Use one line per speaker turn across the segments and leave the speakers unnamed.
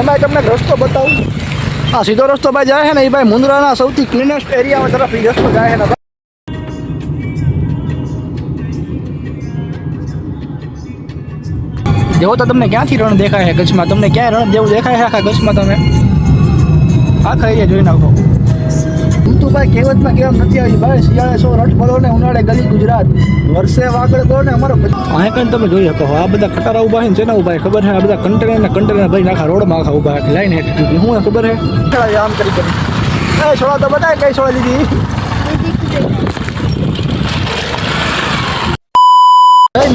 એમાં તમને એક રસ્તો બતાવું આ સીધો રસ્તો ભાઈ જાય છે ને એ ભાઈ મુંદ્રાના સૌથી ક્લીનેસ્ટ એરિયા તરફ ઈ રસ્તો જાય છે ને જેવો તો તમને ક્યાંથી રણ દેખાય છે કચ્છમાં તમને ક્યાંય રણ જેવું દેખાય છે આખા કચ્છમાં તમે આખા એરિયા જોઈ નાખો હું તો ભાઈ કહેવતમાં કેમ નથી આવી ભાઈ શિયાળે સો રટ ભરો ને ઉનાળે ગલી ગુજરાત. વર્ષે વાગડ કહો ને અમારો અહીં કઈ તમે જોઈ શકો. આ બધા ખટારા ઊભા છે ને ઊભા ખબર છે? આ બધા કન્ટેનર ને કન્ટેનર ભાઈ નાખા રોડમાં આખા ઊભા લાઈન હેઠ હું ખબર છે? આમ કરી કરી. એ છોડા તો બતાય કઈ છોડા દીધી.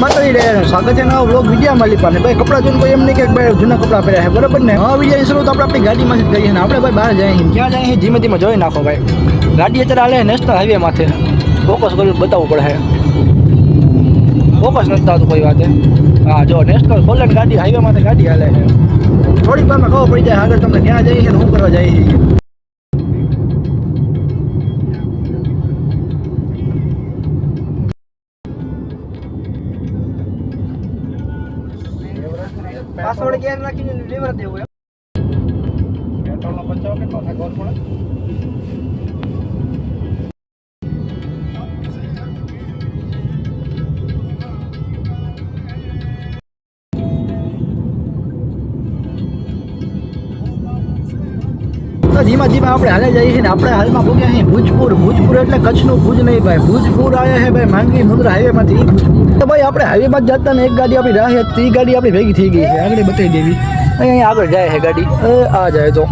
ભાઈ માતાજી રહ્યા સ્વાગત છે નવા વ્લોગ વિડીયોમાં લીપાને. ભાઈ કપડા જોઈને કોઈ એમ નહીં કે ભાઈ જૂના કપડા પહેર્યા છે, બરાબર ને? હા વીડિયો શરૂ તો આપણે આપણી ગાડીમાંથી જ કરીએ ને આપણે ભાઈ બહાર જઈએ ક્યાં છે ધીમે ધીમે જોઈ નાખો ભાઈ. ગાડી અત્યારે હાલે નેશનલ હાઈવે માથે. ફોકસ કરીને બતાવવું પડે. ફોકસ નથી થતું કોઈ વાતે. હા, જો નેશનલ બોલે ગાડી હાઈવે માથે ગાડી હાલે છે. થોડીક વારમાં ખબર પડી જાય આગળ તમને ક્યાં જઈએ ને શું કરવા જઈએ પાસવર્ડ ગેર નાખીને લીવર દેવું એમ. પેટ્રોલનો બચાવ કેટલો થાય ખબર પડે? તો ધીમા ધીમા આપણે હાલે જઈએ છીએ ને આપણે હાલમાં પહોંચ્યા છીએ ભુજપુર. ભુજપુર એટલે કચ્છનું ભુજ નહીં ભાઈ. ભુજપુર આવ્યા છે ભાઈ માંગી મુદ્રા હાઈવેમાંથી. તો ભાઈ આપણે હાઈવેમાં જ જતા ને એક ગાડી આપણી રાહ એ ગાડી આપણી ભેગી થઈ ગઈ છે. આગળ બતાવી દેવી. અહીંયા આગળ જાય છે ગાડી. આ જાય તો.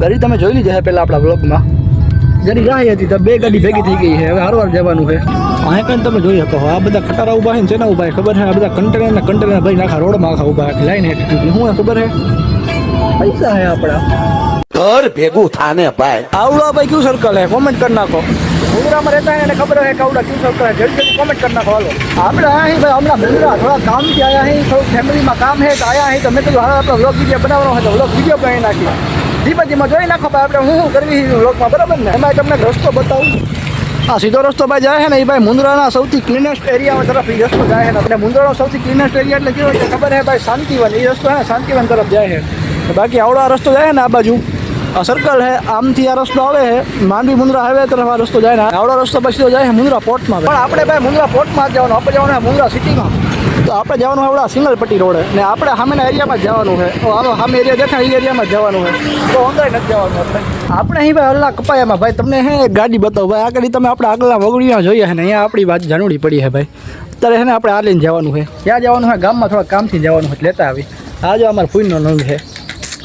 ગાડી તમે જોઈ લીધી છે પહેલાં આપણા બ્લોગમાં જેની રાહ હતી તો બે ગાડી ભેગી થઈ ગઈ છે. હવે હારવાર જવાનું છે. અહીંયા કઈ તમે જોઈ શકો આ બધા ખટારા ઊભા છે ને ઊભા ખબર છે આ બધા કન્ટેનર ને કન્ટેનર ભાઈ નાખા રોડમાં આખા ઊભા લાઈન હેઠળ. શું ખબર છે? પૈસા છે આપણા.
ઘર ભેગું થાને ભાઈ
આવડા ભાઈ ક્યુ સર્કલ હે કોમેન્ટ કરી નાખો મુંદ્રામાં રહેતા હોય એને ખબર હોય કે આવડા ક્યુ સર્કલ હે જલ્દી જલ્દી કોમેન્ટ કરી નાખો હાલો આપણે આયા અહીં ભાઈ હમણાં મુંદ્રા થોડા કામથી આયા અહીં થોડું ફેમિલીમાં કામ હે તો આયા અહીં તો મેં કીધું હાલ આપણે વ્લોગ વિડીયો બનાવવાનો હોય તો વ્લોગ વિડીયો બનાવી નાખીએ ધીમે ધીમે જોઈ નાખો ભાઈ આપણે હું શું કરવી છે વ્લોગમાં બરાબર ને એમાં તમને એક રસ્તો બતાવું આ સીધો રસ્તો ભાઈ જાય છે ને એ ભાઈ મુંદ્રાના સૌથી ક્લીનેસ્ટ એરિયા તરફ એ રસ્તો જાય છે ને આપણે મુંદ્રાનો સૌથી ક્લીનેસ્ટ એરિયા એટલે કેવો છે ખબર છે ભાઈ શાંતિવન એ રસ્તો હે ને શાંતિવન તરફ જાય છે બાકી આવડો આ રસ્તો જાય ને આ બાજુ આ સર્કલ હે, આમથી આ રસ્તો આવે છે માંડવી મુંદ્રા હાઈવે તરફ આ રસ્તો જાય ને આવડો રસ્તો પછી તો જાય છે મુંદ્રા પોર્ટમાં પણ આપણે ભાઈ મુંદ્રા પોર્ટમાં જ જવાનું, આપણે જવાનું છે મુંદ્રા સિટીમાં તો આપણે જવાનું આવડા સિંગલ પટ્ટી રોડે ને આપણે સામેના એરિયામાં જવાનું છે આનો સામે એરિયા દેખાય, એ એરિયામાં જવાનું છે તો અંદર નથી જવાનું આપણે. આપણે અહીં ભાઈ અલ્લા કપાયામાં, ભાઈ તમને હે ગાડી બતાવો, ભાઈ આગળ તમે આપણે આગળના વગડીમાં જોઈએ છે ને, અહીંયા આપણી વાત જાણવડી પડી છે ભાઈ. અત્યારે છે ને આપણે આ લઈને જવાનું છે ક્યાં જવાનું છે ગામમાં થોડા કામથી જવાનું છે લેતા આવી. આજે અમારા ફૂઈનો નંગ છે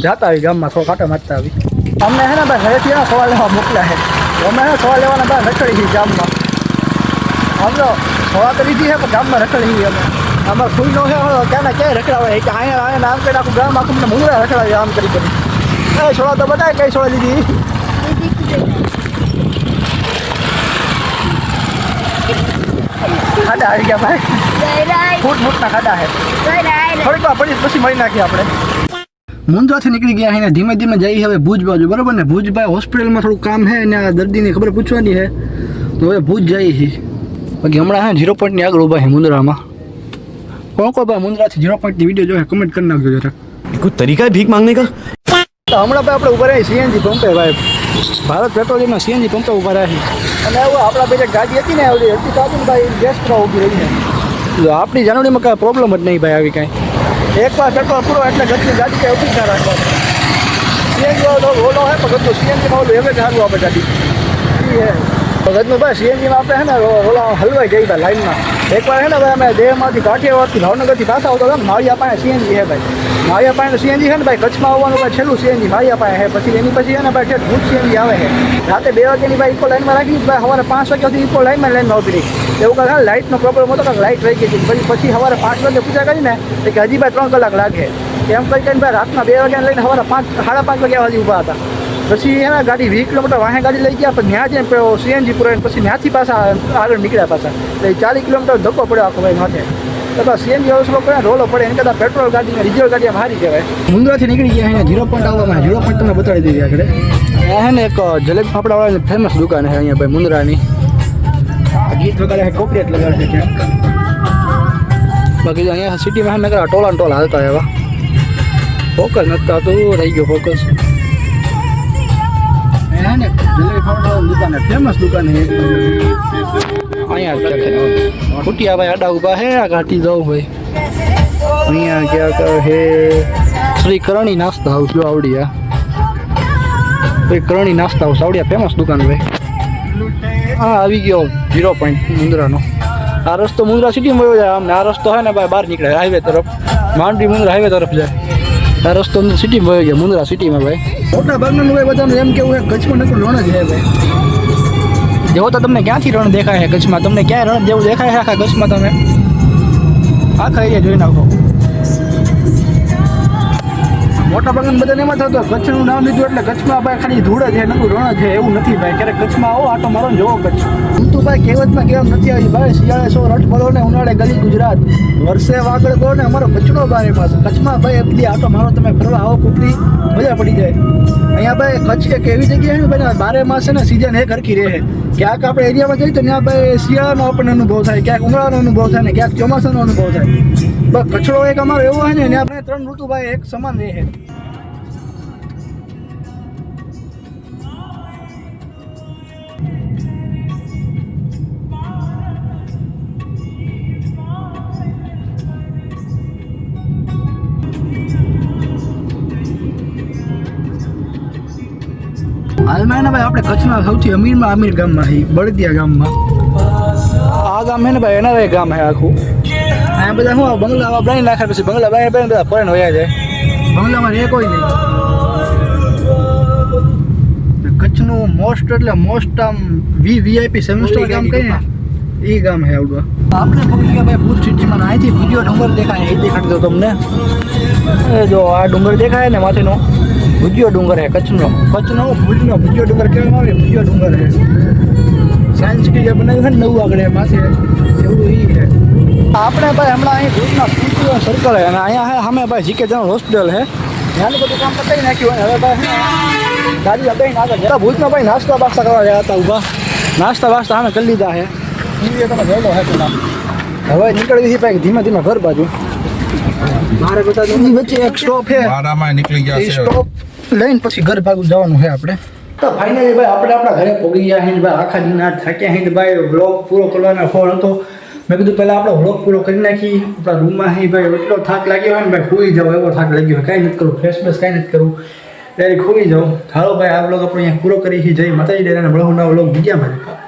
જાતા આવી ગામમાં, થોડો કાંટો મારતા આવી. અમને હે ને ભાઈ ઘરેથી એના સવાલ લેવા મોકલ્યા છે અમે હે ને સવાલ લેવાના ભાઈ રખડી છીએ ગામમાં સમજો સવા તો લીધી છે પણ ગામમાં રખડી છીએ અમે અમારે ફૂઈનો છે ક્યાંના ક્યાંય રખડાવે કે અહીંયા અહીંયા આમ કરીને આખું ગામ આખું મને મુંગળા રખડાવે આમ કરી કરી એ છોડા તો બતાય કઈ છોડા લીધી ખાડા આવી ગયા ભાઈ ફૂટ ફૂટના ખાડા છે થોડીક વાર પડી પછી મળી નાખીએ આપણે मूंझा से निकली गया है धीमे धीमे जाइए हमें भूज बाजु बराबर ने भूज भाई हॉस्पिटल में थोड़ा काम है ने दर्दी ने खबर पूछवानी है तो हमें भूज जाइए ही बाकी हमारा है ज़ीरो पॉइंट आगे उभा है मुंद्रा में कौन कौन भाई मुंद्रा से ज़ीरो पॉइंट वीडियो जो
है कमेंट करना जो जरा कुछ तरीका है भीख मांगने का
तो हमारा भाई अपने उभर है सी पंप है भाई भारत पेट्रोलियम में सी एन जी पंप उभर है अपना पेट गाड़ी थी ना गाड़ी भाई गैस खराब उभी रही है आपकी जानवी में कई प्रॉब्लम नहीं भाई अभी कहीं એકવાર પેટ્રોલ પૂરો એટલે ગતની ગાડી કાંઈ ઊભી ના રાખવાની. સીએનજી વાળો ઓલો હે પણ ગતનું સીએનજીમાં ઓલું હવે સારું આપણે ગાડી. એ ગતનું ભાઈ સીએનજીમાં આપણે હે ને, ઓલા હલવાઈ જઈ ભાઈ લાઈનમાં. એકવાર હે ને ભાઈ અમે દેહમાંથી કાઠિયાવાડથી ભાવનગરથી પાછા આવતા હતા માળિયા પાસે સીએનજી હે ભાઈ. માળિયા પાસે સીએનજી છે ને ભાઈ, કચ્છમાં આવવાનું ભાઈ છેલ્લું સીએનજી માળિયા પાસે હે. પછી એની પછી હે ને ભાઈ ઠેઠ ભૂત સીએનજી આવે છે રાતે બે વાગ્યાની ભાઈ ઇકો લાઈનમાં રાખી ભાઈ સવારે પાંચ વાગ્યાથી ઇકો લાઈનમાં લાઈનમાં ઊભી રહી. એવું કહે લાઇટનો પ્રોબ્લેમ હતો કાંઈક લાઇટ રહી ગઈ હતી. પછી પછી સવારે પાંચ વાગે પૂજા કરીને કે હજી ભાઈ ત્રણ કલાક લાગે. એમ કહી કરીને ભાઈ રાતના બે વાગ્યાને લઈને સવારે પાંચ સાડા પાંચ વાગ્યા સુધી ઊભા હતા. પછી એના ગાડી વીસ કિલોમીટર વાહે ગાડી લઈ ગયા પણ ત્યાં જઈને સીએનજી પુરાઈને પછી ત્યાંથી પાછા આગળ નીકળ્યા પાછા એટલે ચાલીસ કિલોમીટર ધક્કો પડ્યો આખો ભાઈ માથે તો બસ સીએનજી અવસરો પડે રોલો પડે એને કદાચ પેટ્રોલ ગાડી ડીઝલ ગાડી હારી કહેવાય મુંદ્રાથી નીકળી ગયા અહીંયા ઝીરો પોઈન્ટ આવવામાં ઝીરો પોઈન્ટ તમને બતાવી દીધી આગળ આ હે ને એક જલેબી ફાફડાવાળાની ફેમસ દુકાન છે અહીંયા ભાઈ મુંદ્રાની આ ગીત વગાડે છે કોપરેટ લગાડે છે ક્યાંક બાકી જો અહીંયા સિટીમાં મેં ટોલા ટોલા હાલતા એવા ફોકસ નતા તો રહી ગયો ફોકસ હે ને જલેબી ફેમસ દુકાન અહીંયા જ છે ફૂટિયા ભાઈ આડા ઊભા હે, આ ઘાટી જવું હોય. અહીંયા ક્યાંક હે? શ્રી કરણી નાસ્તા હાઉસ જો આવડિયા શ્રી કરણી નાસ્તા હાઉસ આવડિયા ફેમસ દુકાન ભાઈ હા આવી ગયો ઝીરો પોઈન્ટ મુંદ્રાનો આ રસ્તો મુંદ્રા સિટીમાં જાય આમ આ રસ્તો છે ને ભાઈ બહાર નીકળે હાઈવે તરફ. માંડવી મુંદ્રા હાઈવે તરફ જાય. આ રસ્તો સિટીમાં વયો ગયા મુંદ્રા સિટીમાં ભાઈ. મોટા ભાગના ભાઈ બધાનું એમ કેવું છે કચ્છમાં નકરું રણ જ છે ભાઈ. જેવો તો તમને ક્યાંથી રણ દેખાય છે કચ્છમાં? તમને ક્યાંય રણ જેવું દેખાય છે આખા કચ્છમાં તમે? આખા એરિયા જોઈ નાખો. મોટા ભાગના બધાને એમાં થતો કચ્છનું નામ લીધું એટલે કચ્છમાં ભાઈ ખાલી ધૂળ છે નકરું રણ છે, એવું નથી ભાઈ. ક્યારેક કચ્છમાં આવો આટો મારો જોવો કચ્છ. હું ભાઈ કહેવતમાં કહેવા નથી આવી? ભાઈ, શિયાળે સો રટ ભરો ને ઉનાળે ગલી ગુજરાત. વર્ષે વાગડ કહો ને અમારો કચ્છનો બારે પાસે. કચ્છમાં ભાઈ એટલી આટો મારો, તમે ફરવા આવો, કુટલી, મજા પડી જાય. અહીંયા ભાઈ કચ્છ એક એવી જગ્યા છે ભાઈ બારે માસે ને સિઝન એક હરખી રહે ક્યાંક આપણે એરિયામાં જઈએ તો ત્યાં ભાઈ શિયાળાનો આપણને અનુભવ થાય, ક્યાંક ઉનાળાનો અનુભવ થાય ને ક્યાંક ચોમાસાનો અનુભવ થાય. બસ કચ્છડો એક અમારો એવો હોય ને ત્યાં આપણે ત્રણ ઋતુ ભાઈ એક સમાન રહે હાલમાં એને ભાઈ આપણે કચ્છના સૌથી અમીરમાં અમીર ગામમાં છે બળદિયા ગામમાં આ ગામ છે ને ભાઈ એના ગામ છે આખું અહીંયા બધા શું આ બંગલા બનાવી નાખે પછી બંગલા બનાવી બનાવી બધા ફોરેન વયા જાય. બંગલામાં રહે કોઈ નહીં. કચ્છનું મોસ્ટ એટલે મોસ્ટ આમ વી વીઆઈપી સેમેસ્ટર ગામ કહીએ એ ગામ છે આવડું આપણે પગી ગયા ભાઈ ભૂત સિટીમાં અહીંથી બીજો ડુંગર દેખાય એ દેખાડી દો તમને. એ જો આ ડુંગર દેખાય ને માથેનો ભુજિયો ડુંગર હે કચ્છનો. કચ્છનો ભુજનો ભુજિયો ડુંગર કહેવામાં આવે ભુજિયો ડુંગર હે. સાયન્સ સિટી જે બનાવ્યું છે ને નવું આગળ માથે એવું એ છે આપણે ભાઈ હમણાં અહીં ભુજના પૂછ્યું સર્કલ છે અને અહીંયા છે સામે ભાઈ જીકે જનરલ હોસ્પિટલ છે ત્યાંનું બધું કામ પતાવી નાખ્યું હોય હવે ભાઈ ગાડી લગાવીને આગળ જતા ભુજમાં ભાઈ નાસ્તા બાસ્તા કરવા ગયા હતા ઊભા નાસ્તા બાસ્તા સામે કરી લીધા છે ઈ તમે વહેલો હે પેલા હવે નીકળવી છે ભાઈ ધીમે ધીમે ઘર બાજુ મારે બધા વચ્ચે એક સ્ટોપ છે
વાડામાં નીકળી ગયા
એ
છે
સ્ટોપ લઈને પછી ઘર ભાગું જવાનું છે આપણે તો ફાઇનલી ભાઈ આપણે આપણા ઘરે પહોંચી ગયા હિન્દ ભાઈ આખા દિના થાક્યા હિન્દ ભાઈ વ્લોગ પૂરો કરવાનો ફોન હતો મેં કીધું પહેલાં આપણે વ્લોગ પૂરો કરી નાખી. આપણા રૂમમાં હી ભાઈ એટલો થાક લાગ્યો હોય ને ભાઈ, ખોઈ જાવ એવો થાક લાગ્યો હોય. કાંઈ નથી કરું ફ્રેશ બેસ કાંઈ નથી કરું. ત્યારે ખોઈ જાઉં. હાલો ભાઈ, આ વ્લોગ આપણે અહીંયા પૂરો કરી જઈ માતાજી, ડેરાના બ્લોગના વ્લોગ બીજા ભાઈ